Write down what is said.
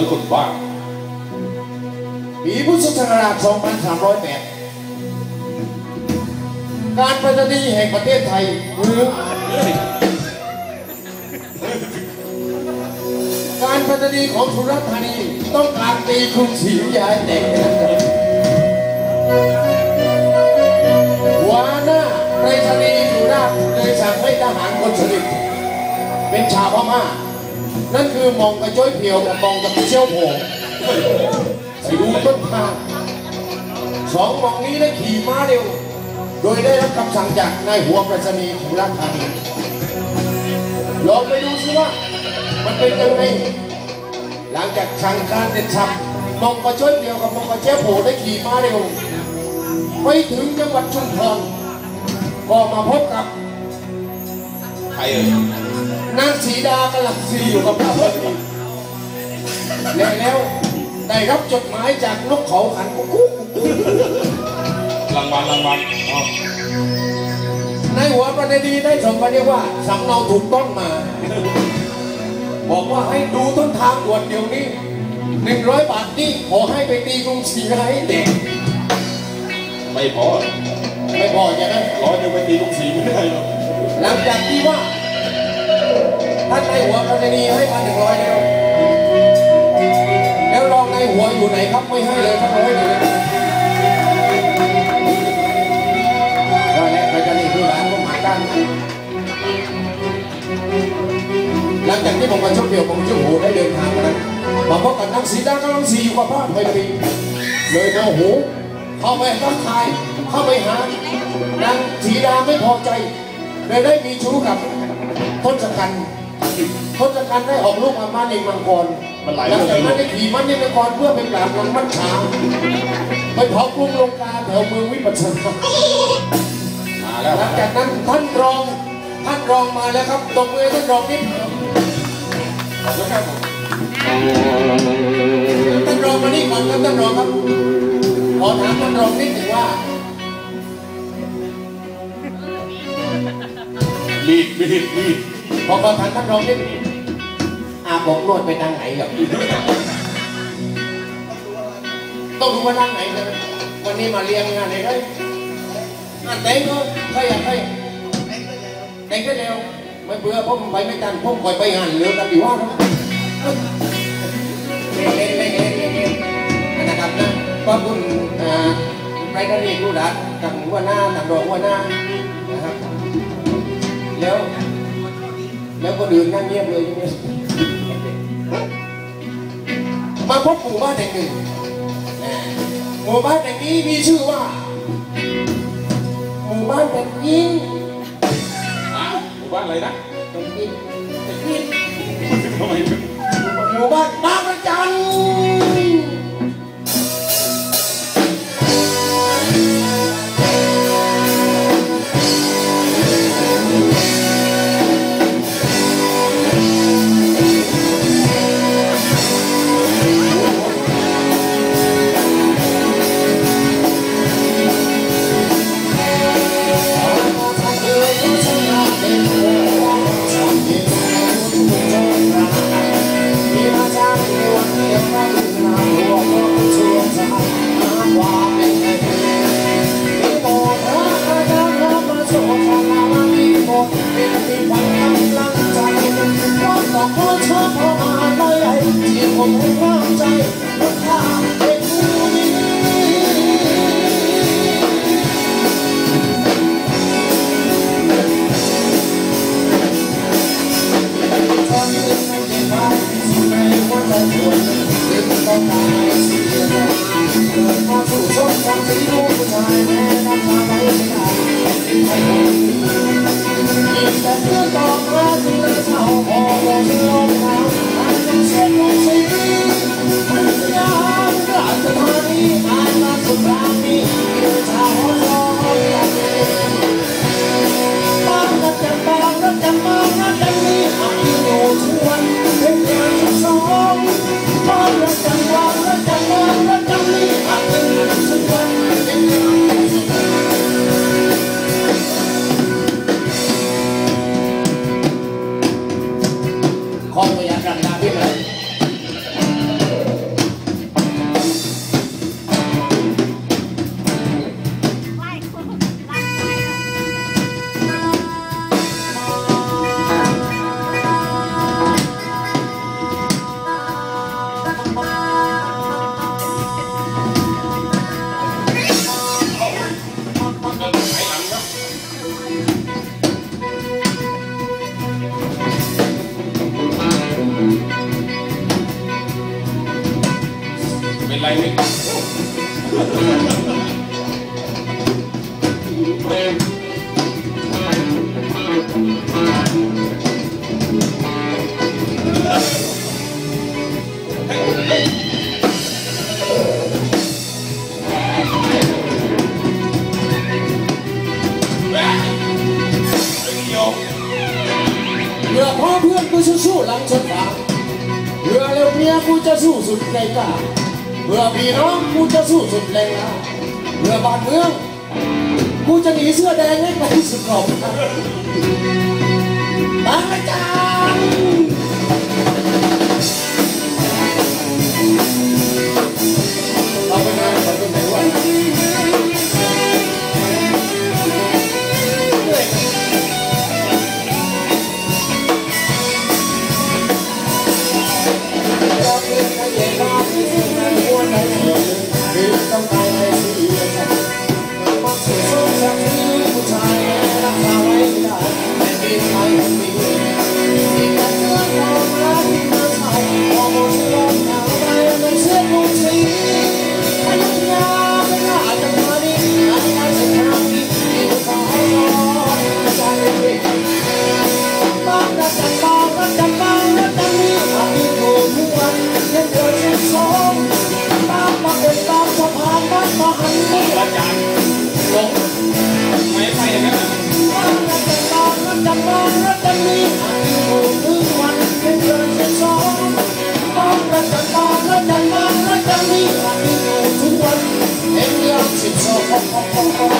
รือคนบ้าปีพุทธศักราช 2308 การไปรษณีย์แห่งประเทศไทยหรือการไปรษณีย์ของสุราษฎร์ธานีต้องการตีกรุงศรีอยุธยาให้แตกนะครับหัวหน้าไปรษณีย์สุราษฎร์เลยสั่งให้ทหารคนสนิทเป็นชาวพม่า นั่นคือมองกระจ้อยเพียวกับมองกับเชี่ยวโผงไปดูต้นทางสองมองนี้ได้ขี่ม้าเร็ว โดยได้รับคำสั่งจากนายหัวปรษณีย์สุราษฎร์ธานีลองไปดูสิว่า มันเป็นยังไงหลังจากสั่งการเด็ดฉับมองกระจ้อยเพียวกับมองกระเชี่ยวโผงได้ขี่ม้าเร็วไปถึงจังหวัดชุมพรก็มาพบกับใครเอ่ย นางสีดากำลังสีอยู่กับพระพอดีและแล้วได้รับจดหมายจากนกเขาขันกุ๊กกุ๊กกุ๊กรางวัลรางวัลอ๋อในหัวประเด็นดีได้ส่งมาเรียกว่าสำเนาถูกต้องมา บอกว่าให้ดูต้นทางด่วนเดี๋ยวนี้หนึ่งร้อยบาทนี่ขอให้ไปตีกรุงศรีให้เด็กไม่พอ ไม่พอใช่ไหมร้อยเดียวไปตีกรุงศรีไม่ได้หรอกหลังจากที่ว่า ท่านในหัวประเด็นดีให้มาหนึ่งร้อยแล้วแล้วรองในหัวอยู่ไหนครับไม่ให้เลยครับไม่ให้เลยก็แล้วไปจะนี่คือร้านผมหาด้านหลังจากที่ผมมาชมเดียวผมชื่อหูได้เดินทางมานั้นมาพบกับนักสีดากำลังสีอยู่กับพระพยาบีเลยโมโหเข้าไปทักทายเข้าไปหานางสีดาไม่พอใจเลยได้มีชู้กับทศกัณฐ์ ทศกัณฐ์ได้ออกลูกมามาในมังกรมันหลายหลัเรื่องงเลจากยนั้นได้ขี่มันในนครเพื่อไปปราบนางมัจฉาไปเผากรุงลงกาแถวเมืองวิปัสสนามาแล้วหลังจากนั้นท่านรองท่านรองมาแล้วครับตบมือให้ท่านรองนิดขอบคุณครับผมท่านรองมานี่ก่อนครับท่านรองครับขอถามท่านรองนิดหนึ่งว่ารีบรีบรีบ พอขอถามท่านรองนิดหนึ่อาบอกนวดไปทางไหนครับต้องดูว่าทางไหนนะวันนี้มาเรียงงานไหนได้งานแต่งก็ใครอยากให้แต่งก็เร็วไม่เบื่อผมไปไม่ทันผมคอยไปงานเรือกันดีว่าครับเล่นเล่นเล่นเล่นเล่นเล่นนะครับนะขอบคุณอ่าไรนารีรู้ดัดกับหัวหน้าต่างรองหัวหน้านะครับแล้ว คนอื่นนั่งเงียบเลยใช่ไหมมาพบหมู่บ้านแห่งหนึ่งนะหมู่บ้านแห่งนี้มีชื่อว่า หมู่บ้านแห่งยิงอ้าวหมู่บ้านอะไรนะแห่งยิงแห่งยิงทำไมถึงหมู่บ้านบางระจันผ เ bên lay đi. Ngựa hoa thiên của sư sụ lắng chân vàng Ngựa liều mía của cha sụ rụt ngay cả. เมื่อพี่น้องกูจะสู้สุดแรงเมื่อบ้านเมืองกูจะหนีเสื้อแดงให้ไปสุดขอบตั้งใจ Oh, oh, oh, oh.